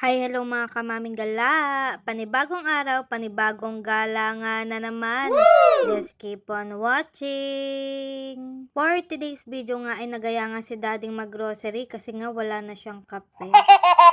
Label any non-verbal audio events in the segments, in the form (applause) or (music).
Hi, hello mga kamaming gala! Panibagong araw, panibagong gala nga na naman. Just keep on watching! For today's video nga ay nagaya nga si dading maggrocery kasi nga wala na siyang kape. (laughs)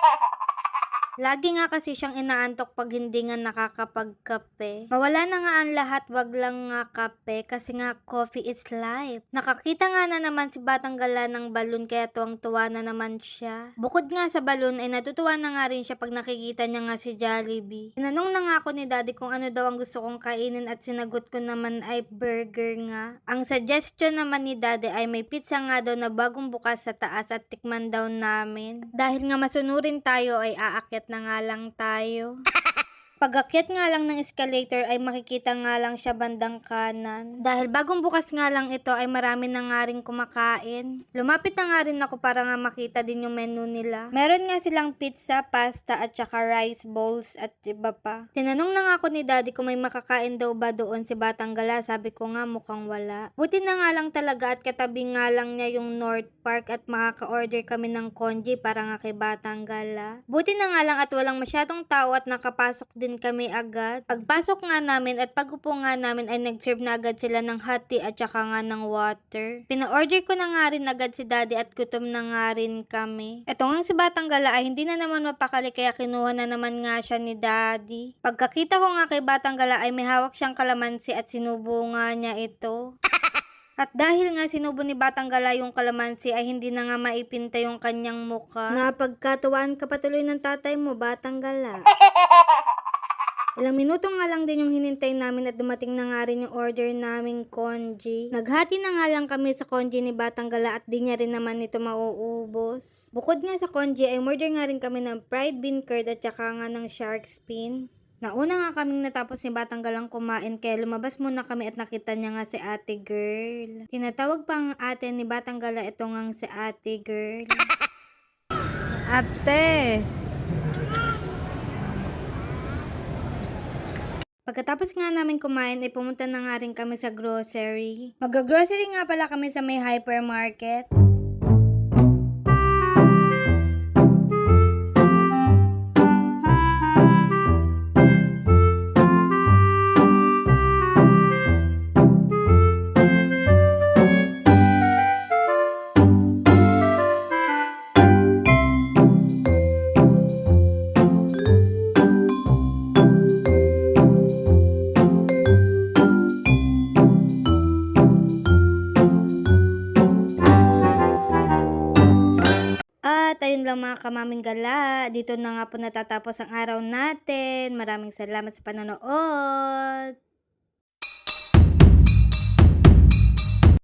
Lagi nga kasi siyang inaantok pag hindi nga nakakapagkape. Mawala na nga ang lahat, wag lang nga kape kasi nga coffee is life. Nakakita nga na naman si Batang Gala ng balon kaya tuwang-tuwa na naman siya. Bukod nga sa balon ay natutuwa na nga rin siya pag nakikita niya nga si Jollibee. Tinanong na nga ako ni daddy kung ano daw ang gusto kong kainin at sinagot ko naman ay burger nga. Ang suggestion naman ni daddy ay may pizza nga daw na bagong bukas sa taas at tikman daw namin. Dahil nga masunurin tayo ay aakyat na nga lang tayo. Pag-akyat nga lang ng escalator ay makikita nga lang siya bandang kanan. Dahil bagong bukas nga lang ito ay marami na nga rin kumakain. Lumapit na nga rin ako para nga makita din yung menu nila. Meron nga silang pizza, pasta at saka rice bowls at iba pa. Tinanong na nga ako ni daddy kung may makakain daw ba doon si Batang Gala. Sabi ko nga mukhang wala. Buti na nga lang talaga at katabi nga lang niya yung North Park at makaka-order kami ng konji para nga kay Batang Gala. Buti na nga lang at walang masyadong tao at nakapasok din kami agad. Pagpasok nga namin at pagupo nga namin ay nag-serve na agad sila ng hot tea at saka nga ng water. Pina-order ko na nga rin agad si daddy at gutom na nga rin kami. Ito nga si Batang Gala ay hindi na naman mapakali kaya kinuha na naman nga siya ni daddy. Pagkakita ko nga kay Batang Gala ay may hawak siyang kalamansi at sinubo nga niya ito. (laughs) At dahil nga sinubo ni Batang Gala yung kalamansi ay hindi na nga maipinta yung kanyang muka. Napagkatuwaan ka patuloy ng tatay mo, Batang Gala. (laughs) Ilang minuto nga lang din yung hinintay namin at dumating na nga rin yung order naming konji. Naghati na nga lang kami sa konji ni Batang Gala at di niya rin naman ito mauubos. Bukod nga sa konji ay order nga rin kami ng fried bean curd at saka nga ng shark fin. Nauna nga kaming natapos ni Batang Galang kumain kaya lumabas muna kami at nakita niya nga si ate girl. Tinatawag pa ang ate ni Batang Gala ito nga si ate girl. (laughs) Ate! Pagkatapos nga namin kumain ay pumunta na nga rin kami sa grocery. Mag-grocery nga pala kami sa may hypermarket. At ayun lang mga kamaming gala, dito na nga po natatapos ang araw natin. Maraming salamat sa panonood.